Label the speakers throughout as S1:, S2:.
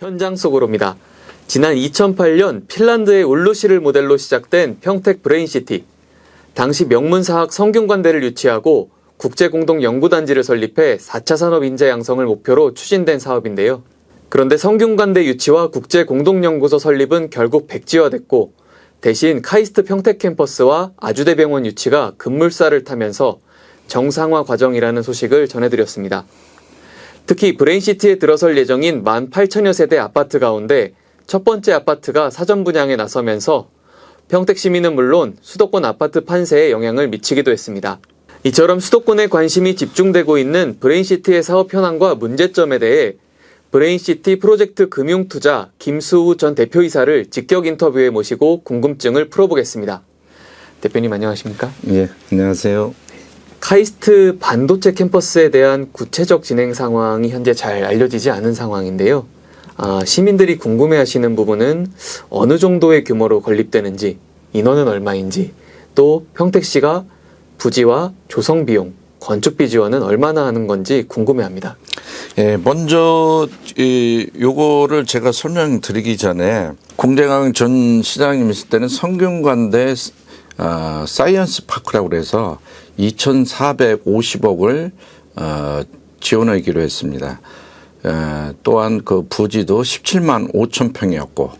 S1: 현장 속으로입니다. 지난 2008년 핀란드의 울루시를 모델로 시작된 평택 브레인시티. 당시 명문사학 성균관대를 유치하고 국제공동연구단지를 설립해 4차 산업 인재 양성을 목표로 추진된 사업인데요. 그런데 성균관대 유치와 국제공동연구소 설립은 결국 백지화됐고 대신 카이스트 평택 캠퍼스와 아주대병원 유치가 급물살을 타면서 정상화 과정이라는 소식을 전해드렸습니다. 특히 브레인시티에 들어설 예정인 18,000여 세대 아파트 가운데 첫 번째 아파트가 사전 분양에 나서면서 평택 시민은 물론 수도권 아파트 판세에 영향을 미치기도 했습니다. 이처럼 수도권에 관심이 집중되고 있는 브레인시티의 사업 현황과 문제점에 대해 브레인시티 프로젝트 금융투자 김수우 전 대표이사를 직격 인터뷰에 모시고 궁금증을 풀어보겠습니다. 대표님 안녕하십니까?
S2: 예, 안녕하세요.
S1: 카이스트 반도체 캠퍼스에 대한 구체적 진행 상황이 현재 잘 알려지지 않은 상황인데요. 아, 시민들이 궁금해하시는 부분은 어느 정도의 규모로 건립되는지, 인원은 얼마인지, 또 평택시가 부지와 조성 비용, 건축비 지원은 얼마나 하는 건지 궁금해합니다.
S2: 예, 먼저 이 요거를 제가 설명드리기 전에 공대강 전 시장님 있을 때는 성균관대 어, 사이언스 파크라고 그래서 2,450억을 어, 지원하기로 했습니다. 에, 또한 그 부지도 17만 5천 평이었고,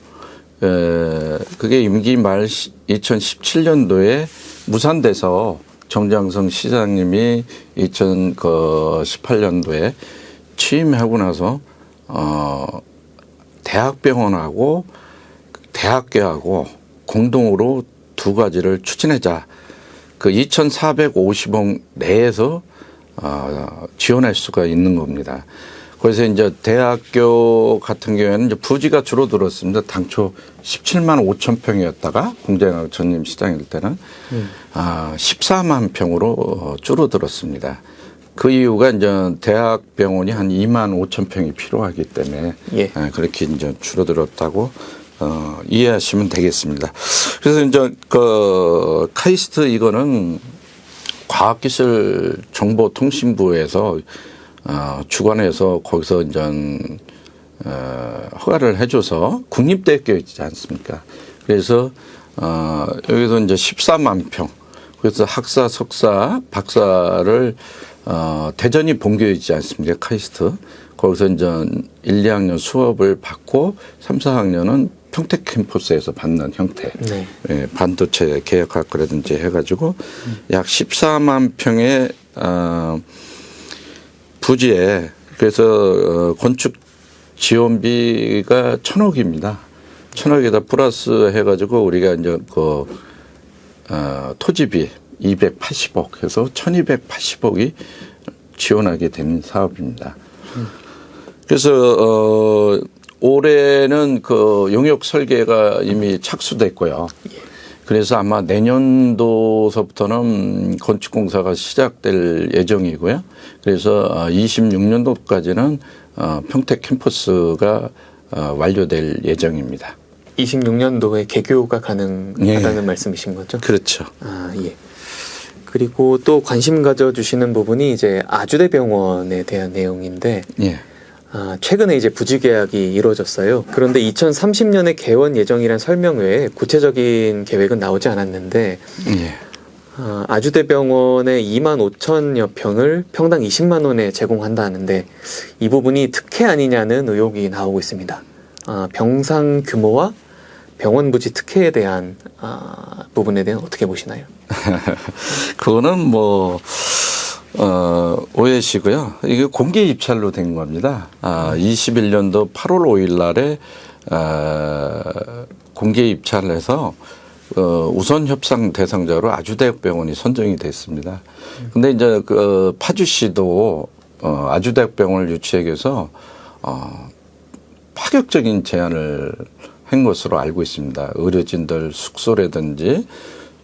S2: 에, 그게 임기 말 2017년도에 무산돼서 정장성 시장님이 2018년도에 취임하고 나서 어 대학병원하고 대학교하고 공동으로 두 가지를 추진하자. 그 2,450억 내에서 어, 지원할 수가 있는 겁니다. 그래서 이제 대학교 같은 경우에는 이제 부지가 줄어들었습니다. 당초 17만 5천 평이었다가 공장학 전임 시장일 때는 아, 14만 평으로 어, 줄어들었습니다. 그 이유가 이제 대학병원이 한 2만 5천 평이 필요하기 때문에
S1: 예.
S2: 아, 그렇게 이제 줄어들었다고 어, 이해하시면 되겠습니다. 그래서 이제 그 카이스트 이거는 과학기술정보통신부에서 어, 주관해서 거기서 이제 어, 허가를 해줘서 국립대학교 있지 않습니까? 그래서 어, 여기서 이제 14만 평. 그래서 학사, 석사, 박사를 어, 대전이 본교에 있지 않습니까? 카이스트. 거기서 이제 1, 2학년 수업을 받고 3, 4학년은 평택 캠퍼스에서 받는 형태.
S1: 네.
S2: 예, 반도체 계약학과라든지 해가지고 약 14만 평의 어, 부지에 그래서 어, 건축 지원비가 천억입니다. 천억에다 플러스 해가지고 우리가 이제 그 어, 토지비 280억 해서 1280억이 지원하게 된 사업입니다. 그래서 어 올해는 그 용역 설계가 이미 착수됐고요. 그래서 아마 내년도서부터는 건축 공사가 시작될 예정이고요. 그래서 26년도까지는 어, 평택 캠퍼스가 어, 완료될 예정입니다.
S1: 26년도에 개교가 가능하다는
S2: 예.
S1: 말씀이신 거죠?
S2: 그렇죠.
S1: 아, 예. 그리고 또 관심 가져주시는 부분이 이제 아주대병원에 대한 내용인데,
S2: 예.
S1: 아, 최근에 이제 부지 계약이 이루어졌어요. 그런데 2030년에 개원 예정이란 설명 외에 구체적인 계획은 나오지 않았는데,
S2: 예.
S1: 아, 아주대병원의 2만 5천여 평을 평당 20만 원에 제공한다는데 이 부분이 특혜 아니냐는 의혹이 나오고 있습니다. 아, 병상 규모와 병원 부지 특혜에 대한 아, 부분에 대한 어떻게 보시나요?
S2: 그거는 뭐, 어, 오해시고요. 이게 공개 입찰로 된 겁니다. 아, 21년도 8월 5일 날에, 아, 공개 입찰을 해서, 어, 우선 협상 대상자로 아주대학병원이 선정이 됐습니다. 근데 이제 그 파주시도, 어, 아주대학병원을 유치하기 위해서, 어, 파격적인 제안을 한 것으로 알고 있습니다. 의료진들 숙소라든지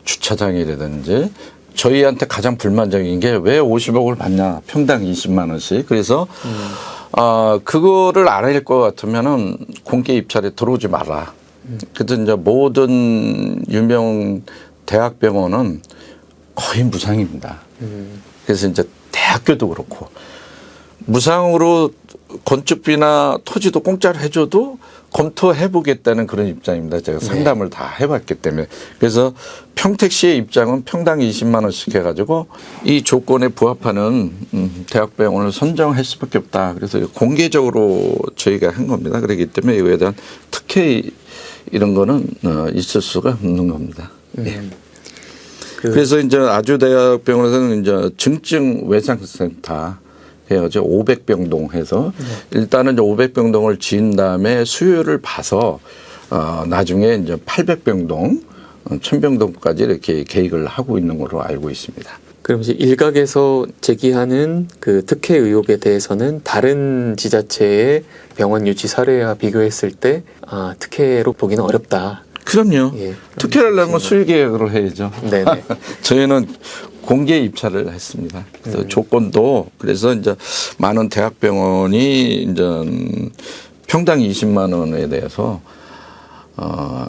S2: 주차장이라든지 저희한테 가장 불만적인 게 왜 50억을 받냐 평당 20만 원씩 그래서 아 그거를 알아낼 것 같으면은 공개 입찰에 들어오지 마라. 그래서 이제 모든 유명 대학병원은 거의 무상입니다. 그래서 이제 대학교도 그렇고 무상으로 건축비나 토지도 공짜로 해줘도 검토해보겠다는 그런 입장입니다. 제가 상담을 다 해봤기 때문에. 그래서 평택시의 입장은 평당 20만 원씩 해가지고 이 조건에 부합하는 음, 대학병원을 선정할 수밖에 없다. 그래서 공개적으로 저희가 한 겁니다. 그렇기 때문에 이거에 대한 특혜 이런 거는 어, 있을 수가 없는 겁니다. 예.
S1: 그-
S2: 그래서 이제 아주대학병원에서는 이제 증증 외상센터 해가지고 500병동 해서 일단은 이제 500병동을 지은 다음에 수요를 봐서 어 나중에 이제 800병동, 1000병동까지 이렇게 계획을 하고 있는 걸로 알고 있습니다.
S1: 그럼 이제 일각에서 제기하는 그 특혜 의혹에 대해서는 다른 지자체의 병원 유치 사례와 비교했을 때 아, 특혜로 보기는 어렵다.
S2: 그럼요.
S1: 예.
S2: 특혜를 하려면 수요 계획으로 해야죠.
S1: 네네.
S2: 저희는 공개 입찰을 했습니다. 그래서
S1: 음.
S2: 조건도 그래서 이제 많은 대학병원이 이제 평당 20만 원에 대해서 어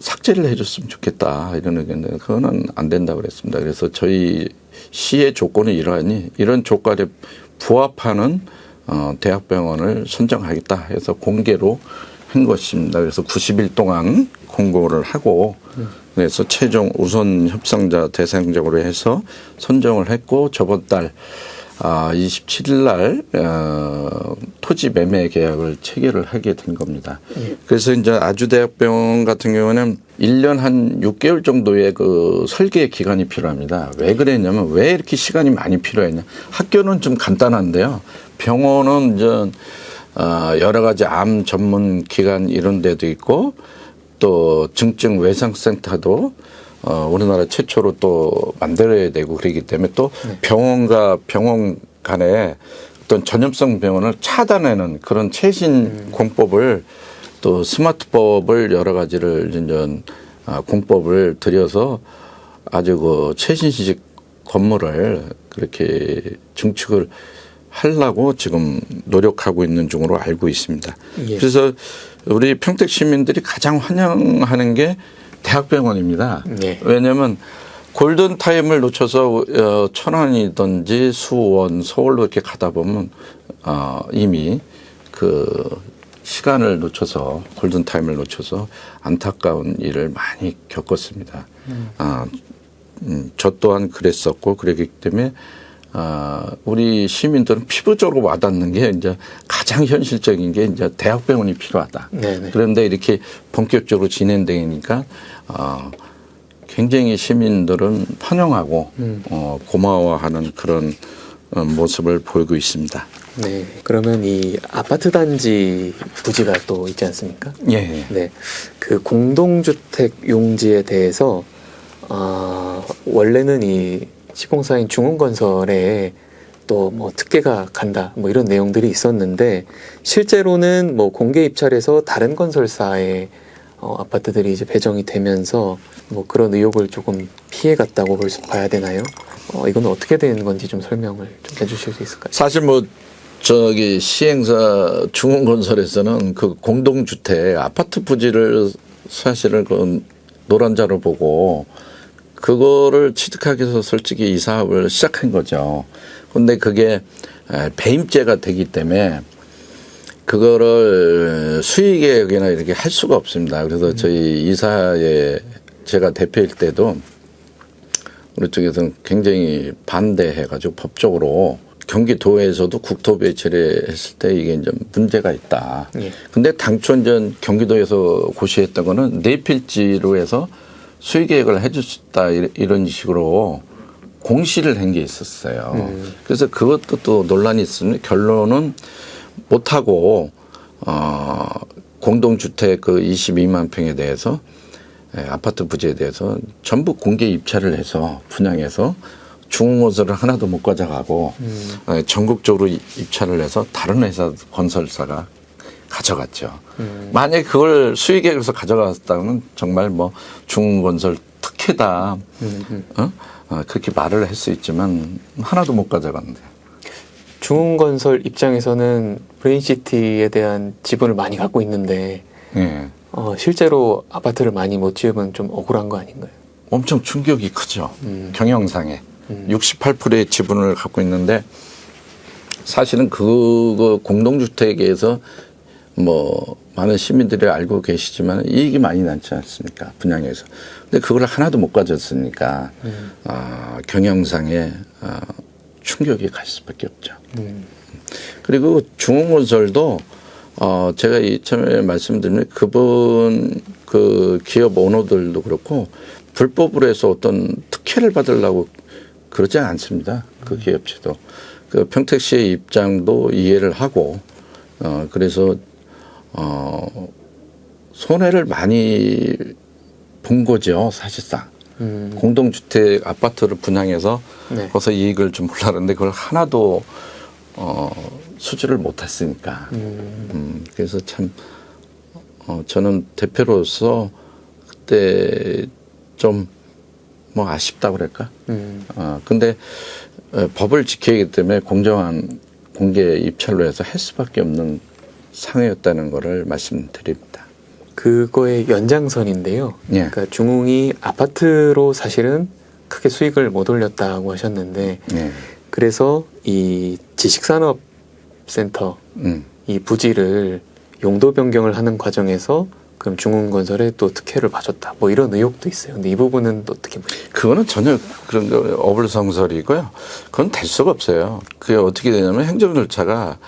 S2: 삭제를 해줬으면 좋겠다 이런 의견인데 그거는 안 된다고 그랬습니다. 그래서 저희 시의 조건이 이러하니 이런 조건에 부합하는 어 대학병원을 선정하겠다 해서 공개로 한 것입니다. 그래서 90일 동안 공고를 하고 그래서 최종 우선 협상자 대상적으로 해서 선정을 했고 저번 달 아, 27일 날 어, 토지 매매 계약을 체결을 하게 된 겁니다. 그래서 이제 아주대학병원 같은 경우는 1년 한 6개월 정도의 그 설계 기간이 필요합니다. 왜 그랬냐면 왜 이렇게 시간이 많이 필요했냐? 학교는 좀 간단한데요. 병원은 이제 어, 여러 가지 암 전문 기관 이런 데도 있고 또 증증 외상센터도 어, 우리나라 최초로 또 만들어야 되고 그러기 때문에 또 병원과 병원 간에 어떤 전염성 병원을 차단하는 그런 최신 공법을 또 스마트법을 여러 가지를 이제 아, 공법을 들여서 아주 그 최신식 건물을 그렇게 증축을 하려고 지금 노력하고 있는 중으로 알고 있습니다.
S1: 예.
S2: 그래서 우리 평택 시민들이 가장 환영하는 게 대학병원입니다.
S1: 예.
S2: 왜냐하면 골든 타임을 놓쳐서 어, 천안이든지 수원, 서울로 이렇게 가다 보면 어, 이미 그 시간을 놓쳐서 골든 타임을 놓쳐서 안타까운 일을 많이 겪었습니다. 아, 음, 저 또한 그랬었고 그랬기 때문에 아, 우리 시민들은 피부적으로 와닿는 게 이제 가장 현실적인 게 이제 대학 병원이 필요하다.
S1: 네네.
S2: 그런데 이렇게 본격적으로 진행되니까 어, 굉장히 시민들은 환영하고
S1: 음.
S2: 어, 고마워하는 그런 어, 모습을 보이고 있습니다.
S1: 네. 그러면 이 아파트 단지 부지가 또 있지 않습니까?
S2: 예.
S1: 네. 그 공동주택 용지에 대해서 아, 원래는 이 시공사인 중흥건설에 또 뭐 특혜가 간다 뭐 이런 내용들이 있었는데 실제로는 뭐 공개 입찰에서 다른 건설사의 어, 아파트들이 이제 배정이 되면서 뭐 그런 의혹을 조금 피해갔다고 볼 수 봐야 되나요? 어, 이건 어떻게 된 건지 좀 설명을 좀 해주실 수 있을까요?
S2: 사실 뭐 저기 시행사 중흥건설에서는 그 공동주택 아파트 부지를 사실은 그 노란자로 보고 그거를 취득하기 위해서 솔직히 이 사업을 시작한 거죠. 근데 그게 에, 배임죄가 되기 때문에 그거를 수의계획이나 이렇게 할 수가 없습니다. 그래서 저희 이사에 제가 대표일 때도 우리 쪽에서는 굉장히 반대해가지고 법적으로 경기도에서도 국토부에 처리했을 때 이게 이제 문제가 있다.
S1: 예.
S2: 근데 당초 이제 경기도에서 고시했던 거는 네 필지로 해서 수의 계획을 해줄 수 있다 이런- 식으로 공시를 한 게 있었어요. 그래서 그것도 또 논란이 있으면 결론은 못하고 어 공동주택 그 22만 평에 대해서 예, 아파트 부지에 대해서 전부 공개 입찰을 해서 분양해서 중흥건설을 하나도 못 가져가고 예, 전국적으로 이- 입찰을 해서 다른 회사 건설사가 가져갔죠. 만약에 그걸 수익액에서 가져갔다면 정말 뭐 중흥건설 특혜다. 어? 어, 그렇게 말을 할 수 있지만 하나도 못 가져갔는데.
S1: 중흥건설 입장에서는 브레인시티에 대한 지분을 많이 갖고 있는데
S2: 예.
S1: 어, 실제로 아파트를 많이 못 지으면 좀 억울한 거 아닌가요?
S2: 엄청 충격이 크죠.
S1: 음.
S2: 경영상에.
S1: 음.
S2: 68%의 지분을 갖고 있는데 사실은 그거 공동주택에서 뭐 많은 시민들이 알고 계시지만 이익이 많이 남지 않습니까? 분양에서. 근데 그걸 하나도 못 가졌으니까 아, 경영상에 아, 충격이 갈 수밖에 없죠. 그리고 중흥건설도 어 제가 이참에 말씀드리면 그분 그 기업 오너들도 그렇고 불법으로 해서 어떤 특혜를 받으려고 그러지 않습니다. 그 기업체도. 그 평택 씨의 입장도 이해를 하고 어 그래서 어 손해를 많이 본 거죠 사실상
S1: 음.
S2: 공동주택 아파트를 분양해서
S1: 네.
S2: 거기서 이익을 좀 보려는데 그걸 하나도 어, 수주를 못 했으니까.
S1: 음.
S2: 음, 그래서 참 어, 저는 대표로서 그때 좀 뭐 아쉽다 그럴까.
S1: 음.
S2: 어, 근데 어, 법을 지키기 때문에 공정한 공개 입찰로 해서 할 수밖에 없는 상황이었다는 거를 말씀드립니다.
S1: 그거의 연장선인데요.
S2: 예.
S1: 그러니까 중흥이 아파트로 사실은 크게 수익을 못 올렸다고 하셨는데
S2: 네.
S1: 그래서 이 지식산업센터
S2: 음.
S1: 이 부지를 용도 변경을 하는 과정에서 그럼 중흥건설에 또 특혜를 봐줬다. 뭐 이런 의혹도 있어요. 근데 이 부분은 또 어떻게 보세요?
S2: 그거는 전혀 그런 거 어불성설이고요. 그건 될 수가 없어요. 그게 어떻게 되냐면 행정 절차가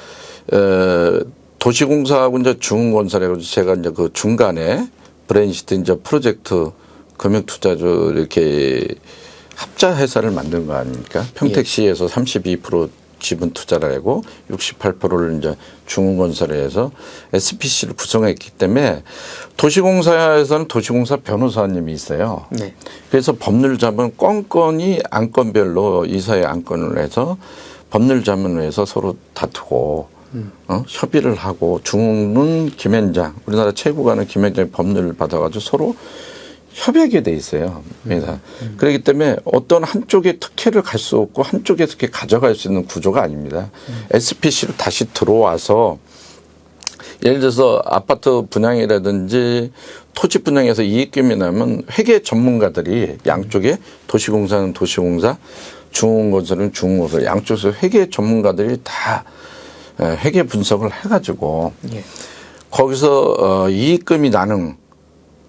S2: 에, 도시공사하고 이제 중흥건설하고 제가 이제 그 중간에 브레인시티 이제 프로젝트 금융투자주 이렇게 합자 회사를 만든 거 아닙니까? 평택시에서 32% 지분 투자를 하고 68%를 이제 중흥건설에 해서 SPC를 구성했기 때문에 도시공사에서는 도시공사 변호사님이 있어요.
S1: 네.
S2: 그래서 법률 자문 건건이 안건별로 이사회 안건을 해서 법률 자문을 해서 서로 다투고 어? 협의를 하고 중흥은 김현장 우리나라 최고가는 김현장 법률을 받아가지고 서로 협의하게 돼 있어요. 회사. 그렇기 때문에 어떤 한쪽에 특혜를 갈 수 없고 한쪽에서 이렇게 가져갈 수 있는 구조가 아닙니다. SPC로 다시 들어와서 예를 들어서 아파트 분양이라든지 토지 분양에서 이익금이 나면 회계 전문가들이 양쪽에 도시공사는 도시공사, 중흥건설은 중흥건설 양쪽에서 회계 전문가들이 다 에, 회계 분석을 해가지고
S1: 예.
S2: 거기서 어, 이익금이 나는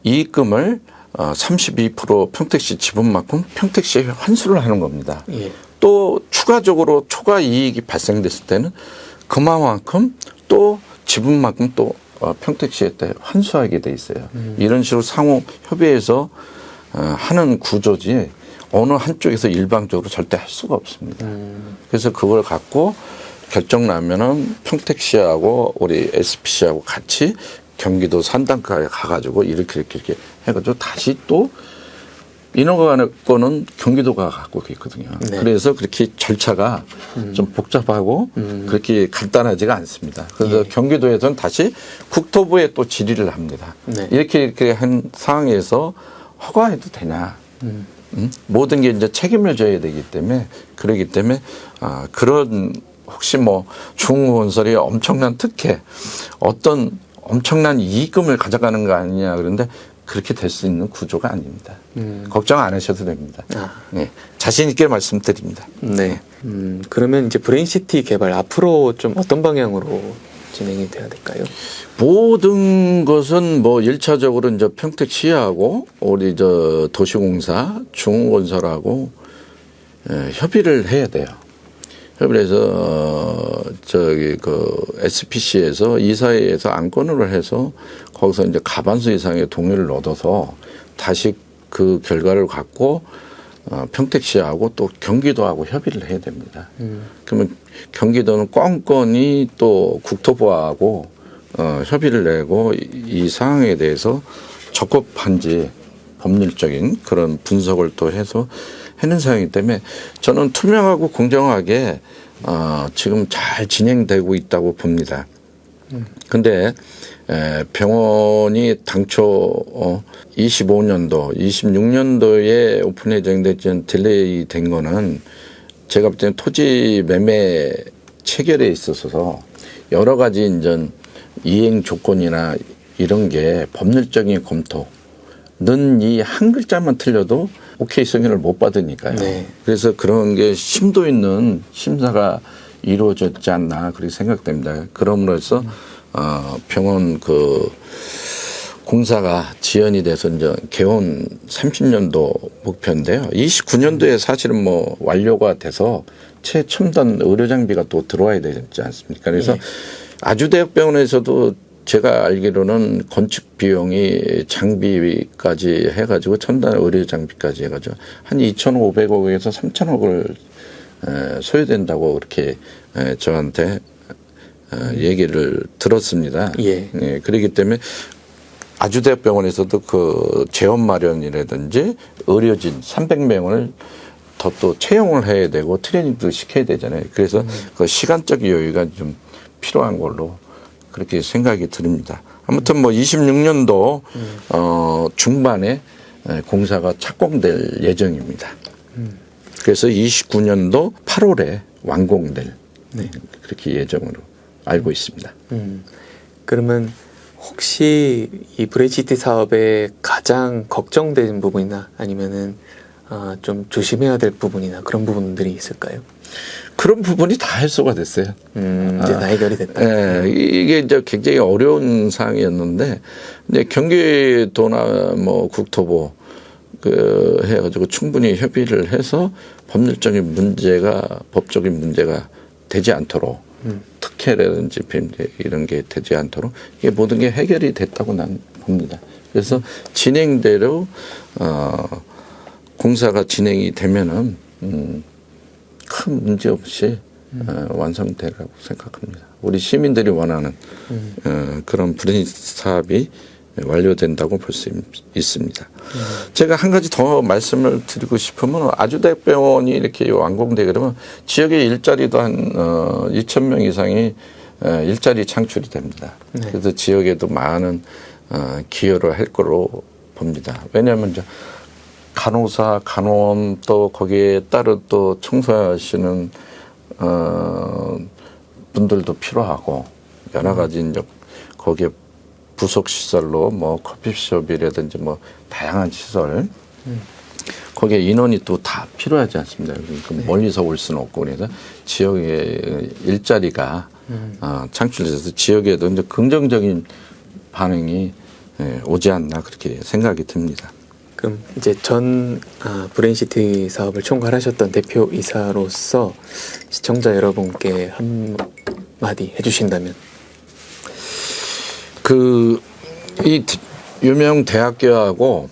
S2: 이익금을 어, 32% 평택시 지분만큼 평택시에 환수를 하는 겁니다.
S1: 예.
S2: 또 추가적으로 초과 이익이 발생됐을 때는 그만큼 또 지분만큼 또 어, 평택시에 때 환수하게 돼 있어요. 이런 식으로 상호 협의해서 어, 하는 구조지 어느 한쪽에서 일방적으로 절대 할 수가 없습니다.
S1: 음.
S2: 그래서 그걸 갖고 결정 나면은 평택시하고 우리 SPC하고 같이 경기도 산단가에 가가지고 이렇게 이렇게 이렇게 해가지고 다시 또 인허가 거는 경기도가 갖고 있거든요.
S1: 네.
S2: 그래서 그렇게 절차가 좀 복잡하고
S1: 음.
S2: 그렇게 간단하지가 않습니다. 그래서
S1: 예.
S2: 경기도에서는 다시 국토부에 또 질의를 합니다.
S1: 네.
S2: 이렇게 이렇게 한 상황에서 허가해도 되냐?
S1: 음.
S2: 음? 모든 게 이제 책임을 져야 되기 때문에 그러기 때문에 아, 그런 혹시 뭐 중흥건설이 엄청난 특혜 어떤 엄청난 이익금을 가져가는 거 아니냐 그런데 그렇게 될 수 있는 구조가 아닙니다.
S1: 음.
S2: 걱정 안 하셔도 됩니다.
S1: 아.
S2: 네, 자신 있게 말씀드립니다.
S1: 네. 음, 그러면 이제 브레인시티 개발 앞으로 좀 어떤 방향으로 진행이 돼야 될까요?
S2: 모든 것은 뭐 일차적으로 이제 평택시하고 우리 저 도시공사 중흥건설하고 예, 협의를 해야 돼요. 해서 어, 저기 그 SPC에서 이사회에서 안건으로 해서 거기서 이제 가반수 이상의 동의를 얻어서 다시 그 결과를 갖고 어, 평택시하고 또 경기도하고 협의를 해야 됩니다.
S1: 음.
S2: 그러면 경기도는 껌껌이 또 국토부하고 어, 협의를 내고 이, 이 상황에 대해서 적법한지 법률적인 그런 분석을 또 해서 하는 상황이기 때문에 저는 투명하고 공정하게 어, 지금 잘 진행되고 있다고 봅니다. 근데 에, 병원이 당초 어, 25년도, 26년도에 오픈 예정돼 전 딜레이 된 거는 제가 볼 때는 토지 매매 체결에 있어서 여러 가지 이제 이행 조건이나 이런 게 법률적인 검토 는 이 한 글자만 틀려도 오케이 승인을 못 받으니까요.
S1: 네.
S2: 그래서 그런 게 심도 있는 심사가 이루어졌지 않나 그렇게 생각됩니다. 그럼으로써 어, 병원 그 공사가 지연이 돼서 이제 개원 30년도 목표인데요. 29년도에 사실은 뭐 완료가 돼서 최첨단 의료 장비가 또 들어와야 되지 않습니까? 그래서 아주대학병원에서도 제가 알기로는 건축 비용이 장비까지 해가지고 첨단 의료 장비까지 해가지고 한 2,500억에서 3,000억을 소요된다고 그렇게 에, 저한테 어, 얘기를 들었습니다.
S1: 예.
S2: 그렇기 때문에 아주대학병원에서도 그 재원 마련이라든지 의료진 300명을 더 또 채용을 해야 되고 트레이닝도 시켜야 되잖아요. 그래서 그 시간적 여유가 좀 필요한 걸로 그렇게 생각이 듭니다. 아무튼 뭐 26년도 어 중반에 에, 공사가 착공될 예정입니다. 그래서 29년도 8월에 완공될 그렇게 예정으로 알고 있습니다.
S1: 음, 그러면 혹시 이 브레이시티 사업에 가장 걱정되는 부분이나 아니면은 어, 좀 조심해야 될 부분이나 그런 부분들이 있을까요?
S2: 그런 부분이 다 해소가 됐어요.
S1: 음, 이제 다 해결이 됐다.
S2: 예, 이게 이제 굉장히 어려운 사항이었는데, 이제 경기도나 뭐 국토부 그 해가지고 충분히 협의를 해서 법률적인 문제가 법적인 문제가 되지 않도록 특혜라든지 빈대 이런 게 되지 않도록 이게 모든 게 해결이 됐다고 난 봅니다. 그래서 진행대로 어 공사가 진행이 되면은 음, 큰 문제 없이 어, 완성되라고 생각합니다. 우리 시민들이 원하는 어, 그런 브레인 사업이 완료된다고 볼 수 있습니다. 제가 한 가지 더 말씀을 드리고 싶으면 아주대병원이 이렇게 완공되게 되면 지역의 일자리도 한 어, 2천 명 이상이 어, 일자리 창출이 됩니다. 그래서 지역에도 많은 어, 기여를 할 거로 봅니다. 왜냐하면 이제 간호사, 간호원 또 거기에 따른 또 청소하시는 어 분들도 필요하고 여러 가지 이제 거기에 부속 시설로 뭐 커피숍이라든지 뭐 다양한 시설. 거기에 인원이 또 다 필요하지 않습니다. 그러니까 멀리서 올 수는 없고 그래서 지역의 일자리가 어, 창출돼서 지역에도 이제 긍정적인 반응이 예, 오지 않나 그렇게 생각이 듭니다.
S1: 그럼 이제 전 아, 브레인시티 사업을 총괄하셨던 대표 이사로서 시청자 여러분께 한 마디 해주신다면
S2: 그 이 유명 대학교하고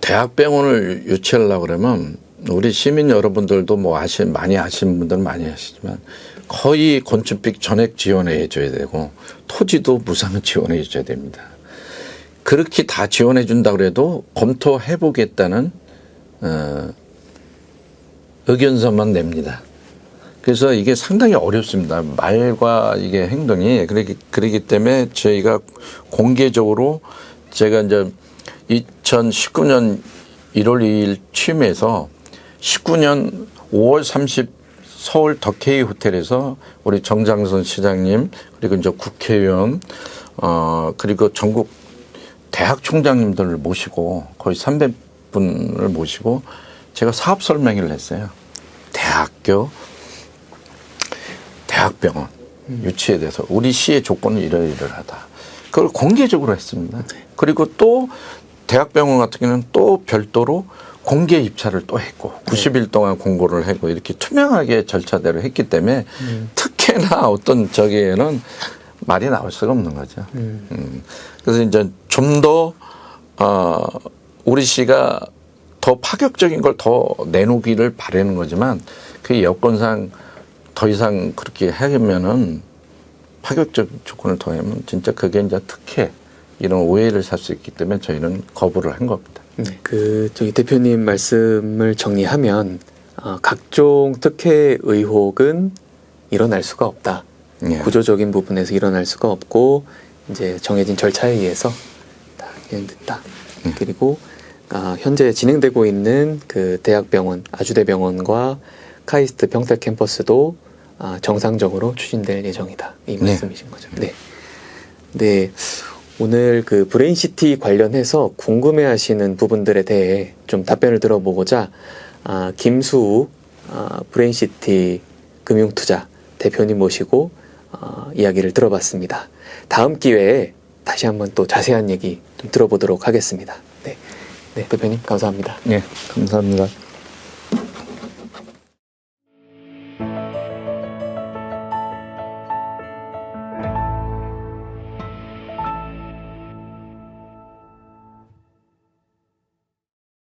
S2: 대학병원을 유치하려고 그러면 우리 시민 여러분들도 뭐 아시 많이 아시는 분들은 많이 아시지만 거의 건축비 전액 지원해 줘야 되고 토지도 무상 지원해 줘야 됩니다. 그렇게 다 지원해 준다 그래도 검토해 보겠다는 어, 의견서만 냅니다. 그래서 이게 상당히 어렵습니다. 말과 이게 행동이 그러기 그러기 때문에 저희가 공개적으로 제가 이제 2019년 1월 2일 취임해서 19년 5월 30 서울 덕케이 호텔에서 우리 정장선 시장님 그리고 이제 국회의원 어 그리고 전국 대학 총장님들을 모시고 거의 300분을 모시고 제가 사업 설명회를 했어요. 대학교 대학병원 유치에 대해서 우리 시의 조건은 이러이러하다. 그걸 공개적으로 했습니다. 그리고 또 대학병원 같은 경우는 또 별도로 공개 입찰을 또 했고 90일 동안 공고를 했고 이렇게 투명하게 절차대로 했기 때문에 특혜나 어떤 저기에는 말이 나올 수가 없는 거죠. 음. 그래서 이제 좀 더 어, 우리 시가 더 파격적인 걸 더 내놓기를 바라는 거지만 그 여건상 더 이상 그렇게 하면은 파격적 조건을 더하면 진짜 그게 이제 특혜 이런 오해를 살 수 있기 때문에 저희는 거부를 한 겁니다.
S1: 네, 그 저기 대표님 말씀을 정리하면 아, 각종 특혜 의혹은 일어날 수가 없다.
S2: 예.
S1: 구조적인 부분에서 일어날 수가 없고 이제 정해진 절차에 의해서 다 진행됐다. 그리고 아, 현재 진행되고 있는 그 대학병원 아주대병원과 카이스트 평택 캠퍼스도 아, 정상적으로 추진될 예정이다. 이
S2: 네.
S1: 말씀이신 거죠. 네. 네. 오늘 그 브레인시티 관련해서 궁금해 하시는 부분들에 대해 좀 답변을 들어보고자 아, 김수우 아, 브레인시티 금융투자 대표님 모시고 어, 이야기를 들어봤습니다. 다음 기회에 다시 한번 또 자세한 얘기 좀 들어보도록 하겠습니다. 네, 네 대표님 감사합니다.
S2: 네, 감사합니다.